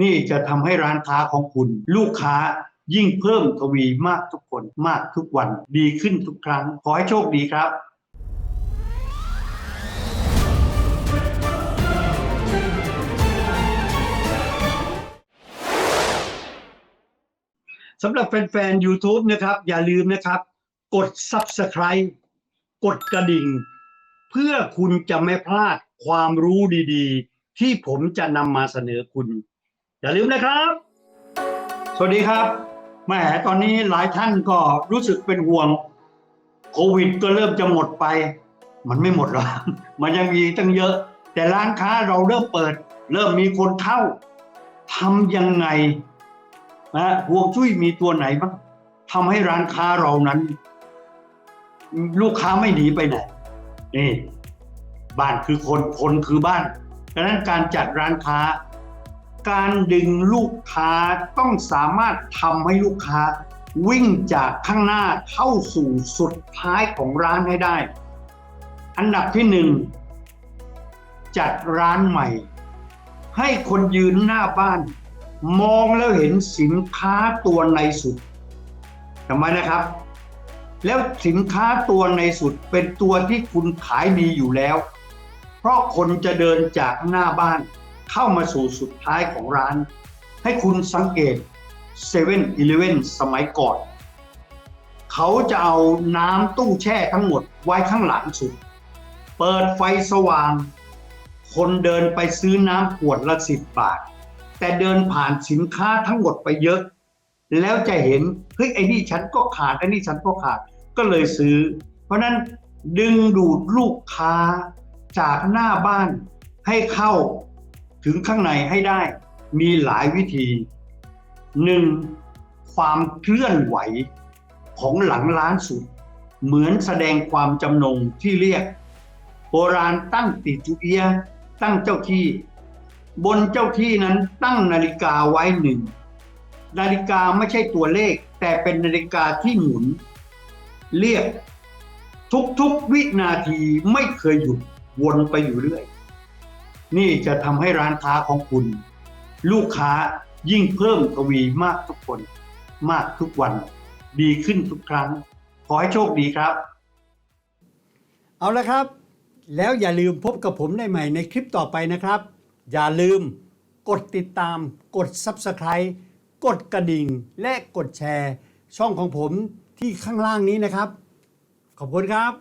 นี่จะทำให้ร้านค้าของคุณ ลูกค้ายิ่งเพิ่มทวีมากทุกคนมากทุกวัน ดีขึ้นทุกครั้ง ขอให้โชคดีครับสำหรับแฟนๆ YouTube นะครับ อย่าลืมนะครับ กด Subscribe กดกระดิ่ง เพื่อคุณจะไม่พลาดความรู้ดีๆ ที่ผมจะนำมาเสนอคุณ อย่าลืมนะครับ สวัสดีครับแหมตอนนี้หลายท่านก็รู้สึกเป็นห่วงโควิดก็เริ่มจะหมดไป มันไม่หมดหรอกมันยังมีตั้งเยอะ แต่ร้านค้าเราเริ่มเปิด เริ่มมีคนเข้าทำยังไงนะห่วงจุ้ยมีตัวไหนบ้างทำให้ร้านค้าเรานั้น ลูกค้าไม่หนีไปไหนนี่บ้านคือคนคนคือบ้านดังนั้นการจัดร้านค้า การดึงลูกค้าต้องสามารถทำให้ลูกค้า วิ่งจากข้างหน้าเข้าสู่สุดท้ายของร้านให้ได้ อันดับที่หนึ่งจัดร้านใหม่ ให้คนยืนหน้าบ้าน มองแล้วเห็นสินค้าตัวในสุดทำไมนะครับ แล้วสินค้าตัวในสุดเป็นตัวที่คุณขายดีอยู่แล้ว เพราะคนจะเดินจากหน้าบ้าน เข้ามาสู่สุดท้ายของร้าน ให้คุณสังเกต7 e เ e ่ e อสมัยก่อน เขาจะเอาน้ำตู้แช่ทั้งหมดไว้ข้างหลังสุด เปิดไฟสว่าง คนเดินไปซื้อน้ำขวดละสิบบาท แต่เดินผ่านสินค้าทั้งหมดไปเยอะ แล้วจะเห็นเฮ้ยไอ้นี่ฉันก็ขาดไอ้นี่ฉันก็ขาดก็เลยซื้อ เพราะฉะนั้นดึงดูดลูกค้าจากหน้าบ้านให้เข้า ถึงข้างในให้ได้มีหลายวิธีหนึ่งความเคลื่อนไหวของหลังร้านสุด เหมือนแสดงความจำนงที่เรียก โบราณตั้งติจุเอียตั้งเจ้าที่ บนเจ้าที่นั้นตั้งนาฬิกาไว้หนึ่งนาฬิกาไม่ใช่ตัวเลข แต่เป็นนาฬิกาที่หมุน เรียกทุกๆวินาทีไม่เคยหยุดวนไปอยู่เรื่อย นี่จะทำให้ร้านค้าของคุณ ลูกค้ายิ่งเพิ่มทวีมากทุกคน มากทุกวัน ดีขึ้นทุกครั้ง ขอให้โชคดีครับ เอาละครับ แล้วอย่าลืมพบกับผมได้ใหม่ในคลิปต่อไปนะครับ อย่าลืมกดติดตาม กด Subscribe กดกระดิ่ง และกดแชร์ ช่องของผมที่ข้างล่างนี้นะครับ ขอบคุณครับ